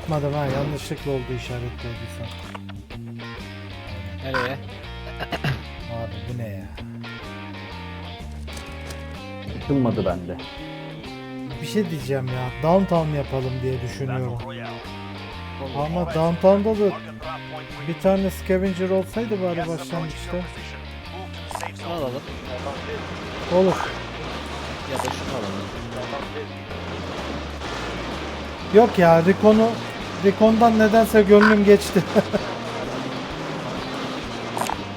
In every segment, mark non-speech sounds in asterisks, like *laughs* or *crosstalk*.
yapmadım ha. Yanlışlıkla oldu işaretli olduysa. Nereye? Abi bu ne ya? Isınmadı bende. Bir şey diyeceğim ya. Downtown yapalım diye düşünüyorum. Ama downtown'da da bir tane scavenger olsaydı bari başlangıçta. Alalım. Olur. Ya da şunu alalım. Yok ya Recon'u Recon'dan nedense gönlüm geçti. *laughs*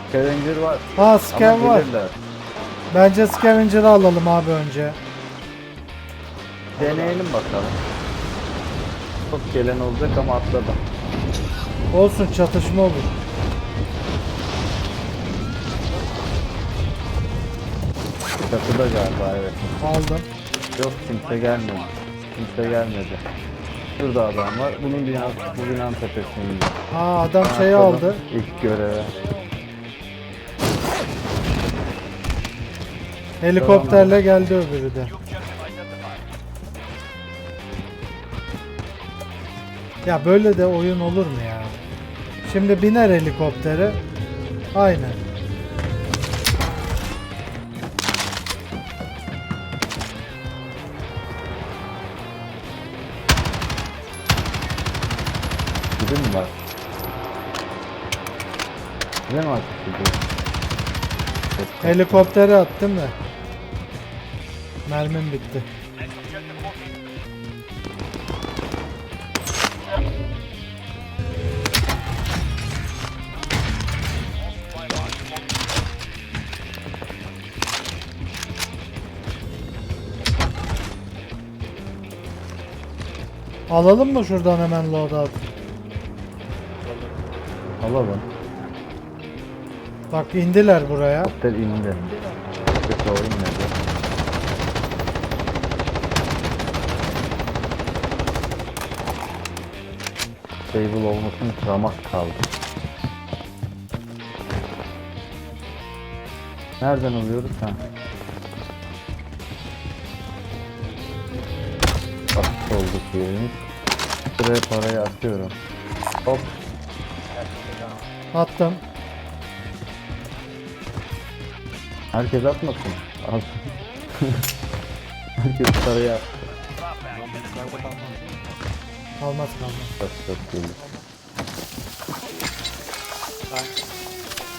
Scavenger var. ha scav Ama var. gelirler. Bence scavenger'ı alalım abi önce. Deneyelim bakalım. Çok gelen olacak ama atladım. Olsun çatışma olur. Çatıda galiba evet. Aldım. Yok kimse gelmedi. Kimse gelmedi. Şurada adam var. Bunun binası, bu binanın tepesinde. Ha adam şeyi aldı. İlk göreve. Helikopterle geldi öbürü de. Ya böyle de oyun olur mu ya? Şimdi biner helikoptere. Aynen. Ne mi açık gidiyor? Helikoptere attım da. Mermim bitti. Alalım mı şuradan hemen loadout? Alalım. Bak indiler buraya. Otel indi. Kötü o inmedi. Stable olmasın ramak kaldı. Nereden alıyoruz ha? Atış olduk yerimiz. Şuraya parayı atıyorum. Hop. Attım. Herkes atmasın. At. Herkes parayı at. Kalmaz. Kalmaz. Çok çok değil. Ben...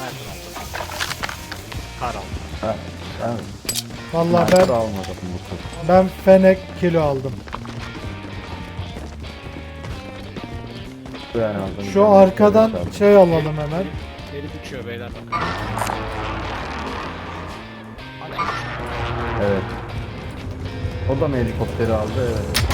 Nereden aldım? Kar aldım. Ha, ben Vallahi ben almadım bu sefer. ben fenek kilo aldım. Ben aldım. Şu Ben arkadan şey alalım hemen. Herif uçuyor beyler Evet. O da mı helikopteri aldı? Evet.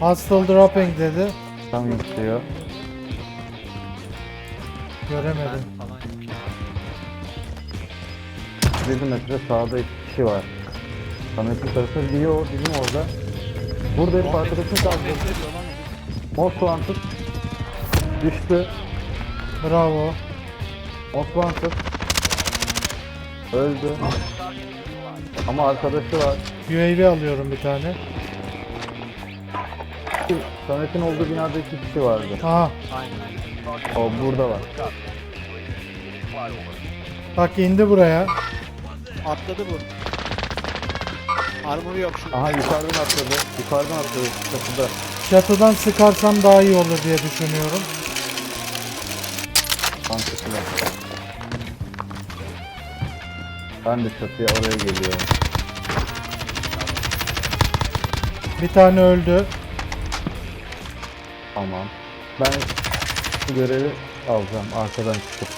Hostile dropping dedi. Tam yükseliyor. Göremedim. falan yok ya. 7 metre sağda iki kişi var. Samet'in tarafı diyor bizim orada. Burada herif arkadaşını herif? Most wanted. Düştü. Bravo. Wanted. Öldü. Ama arkadaşı var. UAV alıyorum bir tane. Samet'in olduğu binada iki kişi vardı. Aha. O burada var. Bak indi buraya. Atladı bu. Armor yok şu. Aha yukarıdan atladı. Yukarıdan atladı. Çatıda. Çatıdan sıkarsam daha iyi olur diye düşünüyorum. Mantıklı. Ben de çatıya oraya geliyorum. Bir tane öldü. Tamam. Ben bu görevi alacağım arkadan çıkıp.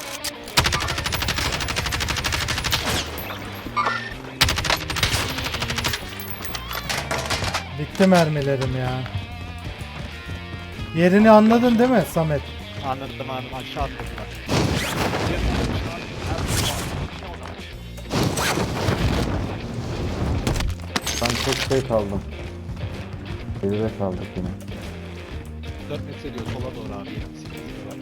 Bitti mermilerim ya. Yerini anladın değil mi Samet? Anladım anladım aşağı atladılar. Ben çok şey kaldım. Geride kaldık yine. 4 metre diyor sola doğru abi. 28 var.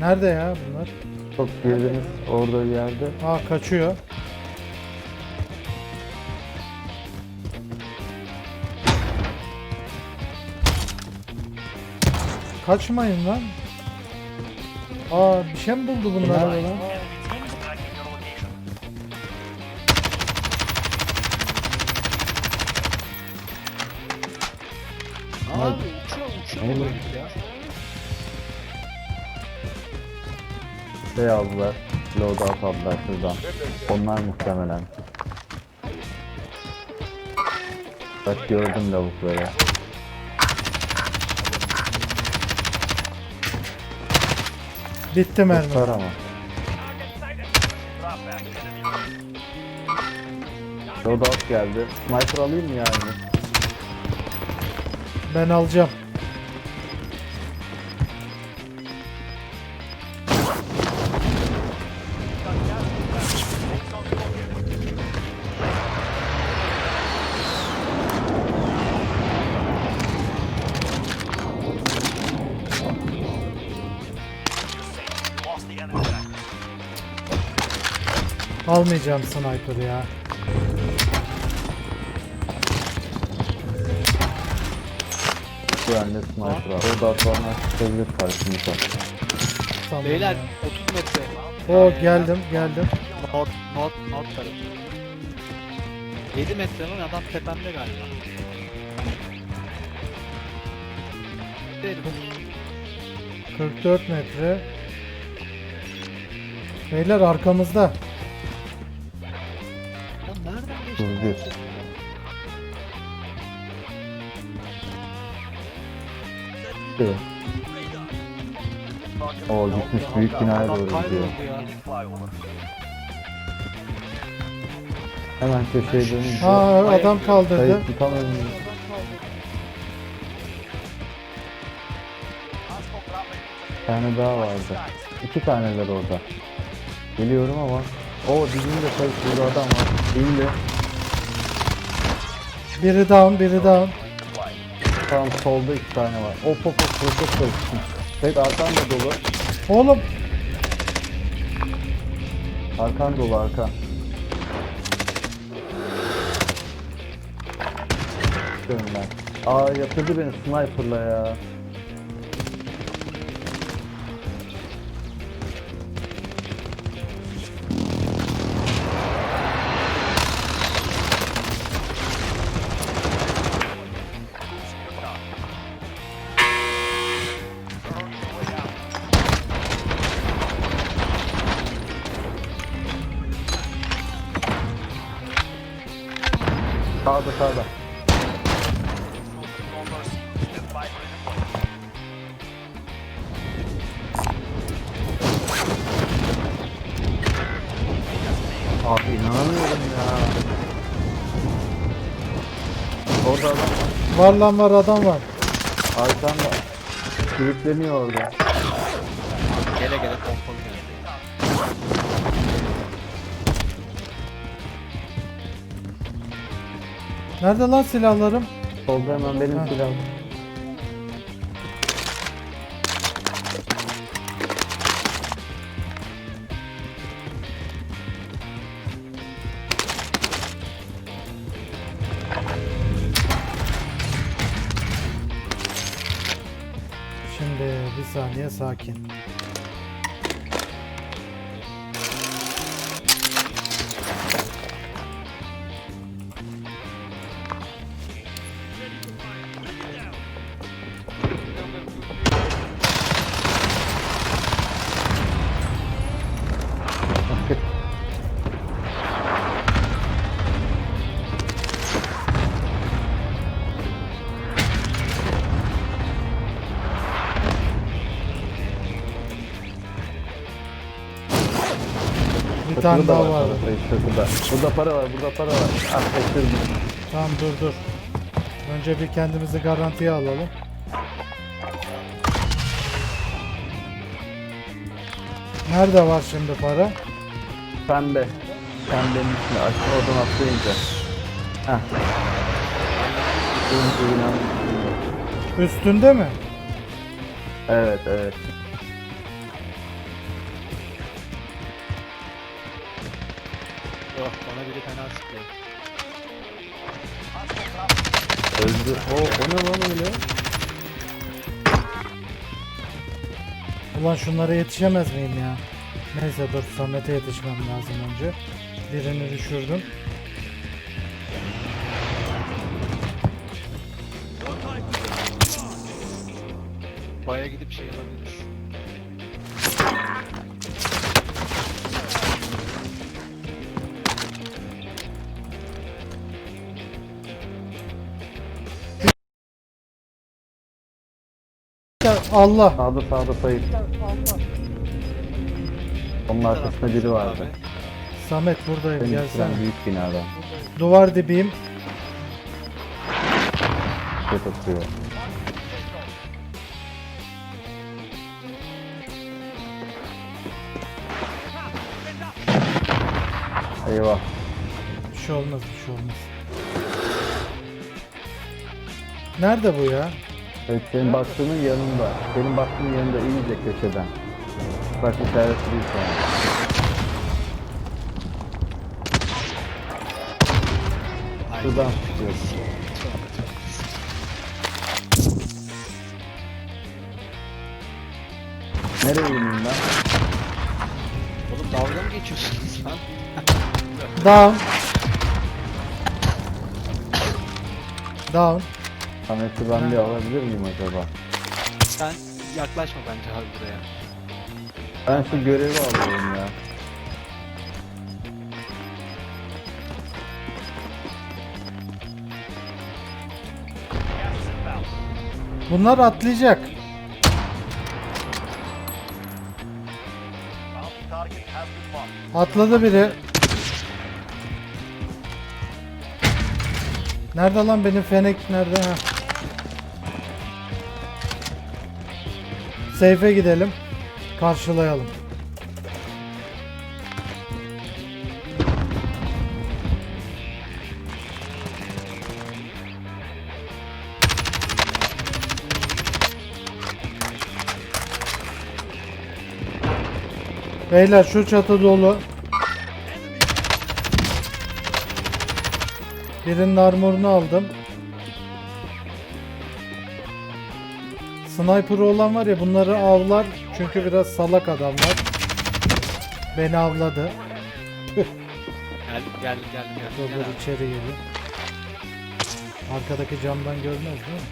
Nerede ya bunlar? Çok girdiniz orada bir yerde. Aa kaçıyor. Kaçmayın lan. Aa bir şey mi buldu bunlar? Lan? Abi uçuyor uçuyor herif ya. Şey aldılar. Loadout aldılar şuradan. Onlar muhtemelen. Bak gördüm lavukları. Bitti mermi. Tutar ama. Loadout geldi. Sniper alayım mı yani? Ben alacağım. Almayacağım sniper ya. Şu anda sniper al. Loadout varına çıkabilir karşımıza. Tamam. Beyler 30 metre. O geldim geldim. North, north, north tarafı. 7 metre lan adam tepemde galiba. Derim. 44 metre. Beyler arkamızda. Lan nereden geçti? 31. Evet. O gitmiş büyük binaya doğru gidiyor. Hemen köşeye dönünce Aa adam kaldırdı. kayıp tam. Bir tane daha vardı. İki taneler orada. Geliyorum ama o dibinde kayıp burada adam var. Dibinde Biri down, biri down. tam solda iki tane var. O popo protest çalışsın. Evet arkan da dolu. Oğlum Arkan dolu arkan. Çıkıyorum ben. Aa yatırdı beni sniperla ya. Sağda. Abi inanamıyorum ya. Orada adam var. var lan var adam var. Arkanda. Sürükleniyor orada. Gele gele pompalı Nerede lan silahlarım? Solda hemen benim Ha. silahım. Şimdi bir saniye sakin. Tane Şurada daha var. işte burada. Para var, burada para var. Ah kaçırdım. Tamam dur dur. Önce bir kendimizi garantiye alalım. Nerede var şimdi para? Pembe. Pembenin içine aşağı oradan atlayınca. Heh. Üstünde mi? Evet evet. Bana biri fena sıkıyor. Öldü. O, o ne lan öyle? Ulan şunlara yetişemez miyim ya? Neyse dur Samet'e yetişmem lazım önce. Birini düşürdüm. Baya gidip şey alabiliriz. Allah. Sağda sağda sayı. Onun arkasında biri vardı. Samet buradayım Seni gelsene. bitiren büyük binada. Duvar dibiyim. Set atıyor. Eyvah. Bir şey olmaz bir şey olmaz. Nerede bu ya? Evet senin baktığının yanında. Senin baktığın yanında iyice köşeden. Bak işaretli şu an. Şuradan tutuyor. Nereye ineyim ben? Oğlum dalga mı geçiyorsunuz lan? Down. Down. Samet'i ben bir alabilir miyim acaba? Sen yaklaşma bence abi buraya. Ben şu görevi alıyorum ya. Bunlar atlayacak. Atladı biri. Nerede lan benim fenek nerede ha? Seyfe gidelim. Karşılayalım. Beyler şu çatı dolu. Birinin armorunu aldım. Sniper'ı olan var ya bunları avlar çünkü biraz salak adamlar. Beni avladı. Gel gel gel gel. Dur gel dur abi. içeri geliyor. Arkadaki camdan görmez değil mi?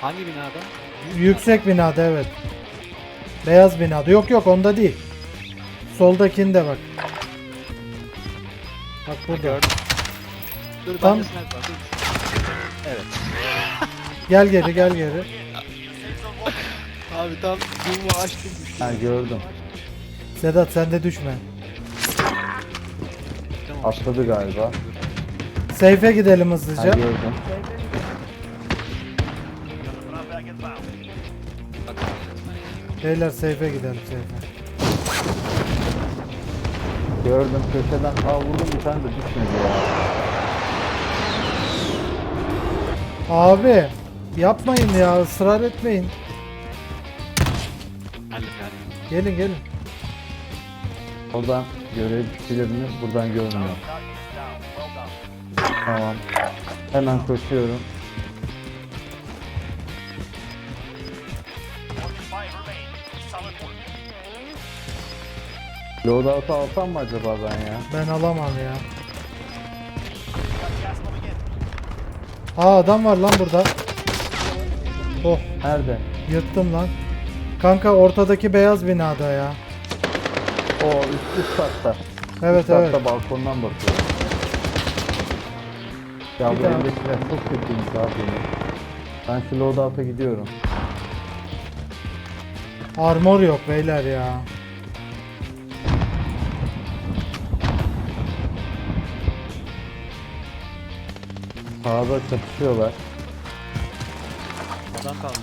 Hangi binada? Yüksek binada evet. Beyaz binada. Yok yok onda değil. Soldakinde bak. Bak burada. Dur Tam- bende sniper var. Dur. Gel geri gel geri. Abi tam dumu açtım. Ha gördüm. Sedat sen de düşme. Atladı galiba. Seyfe gidelim Ha hızlıca. gördüm. Beyler seyfe gidelim seyfe. Gördüm köşeden. Aa vurdum bir tane de düşmedi ya. Abi yapmayın ya ısrar etmeyin. Geldim geldim. Gelin gelin. Oradan görebilir mi? Buradan görmüyor. Tamam. Hemen koşuyorum. Loadout'u alsam mı acaba ben ya? Ben alamam ya. Aa adam var lan burada. Nerede? yırttım lan. Kanka ortadaki beyaz binada ya. O üst, üst katta. Evet üst evet. katta balkondan bakıyor. Ya Bir bu daha. evdekiler çok kötüymüş abi. Ben şu loadout'a gidiyorum. Armor yok beyler ya. Sağda çatışıyorlar. Adam kaldı.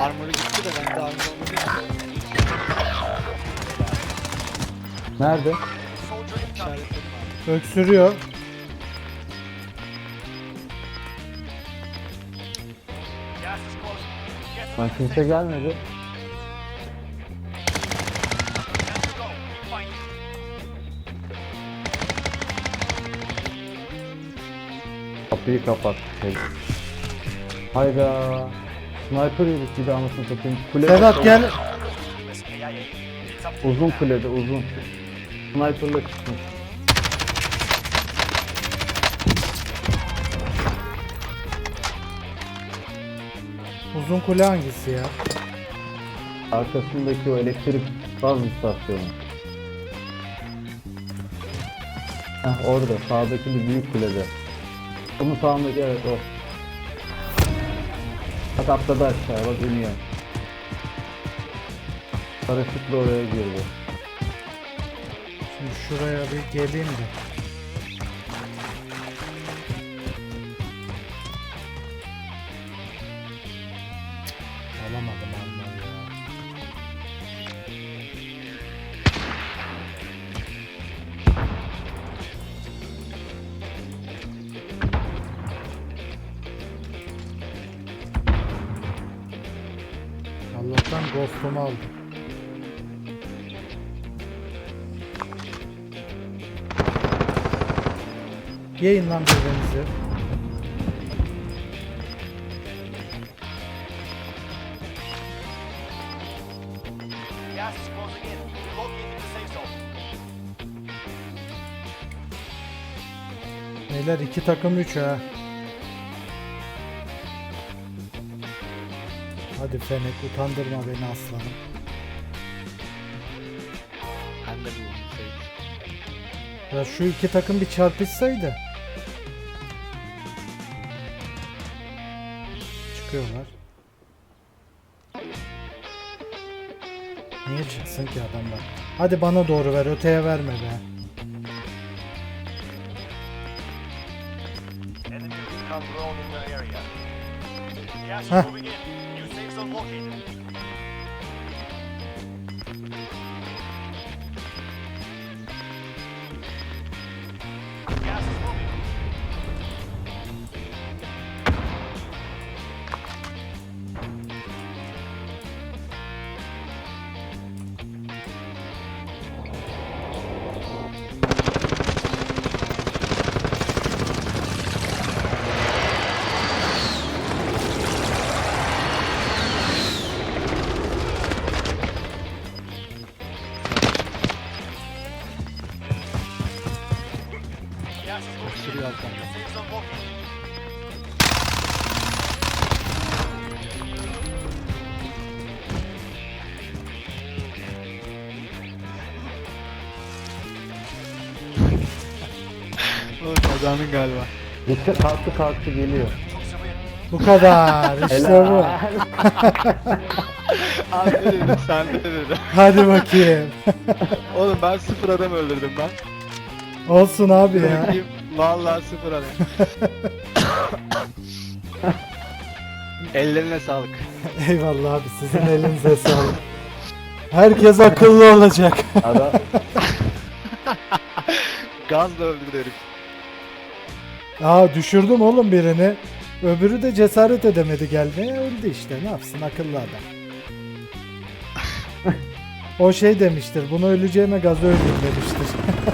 Armor'u gitti de ben de armor olmadı. Nerede? Öksürüyor. Bak kimse gelmedi. Kapıyı kapat. Hayda. Sniper yedik de anasını satayım. Kule Sedat gel. Uzun kulede uzun. Sniper'la çıkmış. Uzun kule hangisi ya? Arkasındaki o elektrik gaz istasyonu. Heh orada sağdaki bir büyük kulede. Onun sağındaki evet o. Bak atladı aşağıya bak iniyor. Paraşütle oraya girdi. Şimdi şuraya bir geleyim de. Allah'tan ghost'umu aldım. Yiyin lan birbirinizi. Beyler iki takım üç ha. Hadi Fenek utandırma beni aslanım. Ben de. Ya şu iki takım bir çarpışsaydı. Çıkıyorlar. Niye çıksın ki adamlar? Hadi bana doğru ver, öteye verme be. Enemy 方形です Oğlum kazandın galiba. Gitti kalktı kalktı geliyor. Bu kadar. *laughs* işte bu. *laughs* Abi ne dedim sen de dedim. Hadi bakayım. *laughs* Oğlum ben sıfır adam öldürdüm ben. Olsun abi ya. Bakayım, Vallahi sıfır adam. Ellerine sağlık. Eyvallah abi sizin elinize sağlık. Herkes akıllı olacak. Adam Gazla öldürdü herif. Aa düşürdüm oğlum birini. Öbürü de cesaret edemedi gelmeye öldü işte ne yapsın akıllı adam. *laughs* o şey demiştir bunu öleceğime gaz öleyim demiştir. *laughs*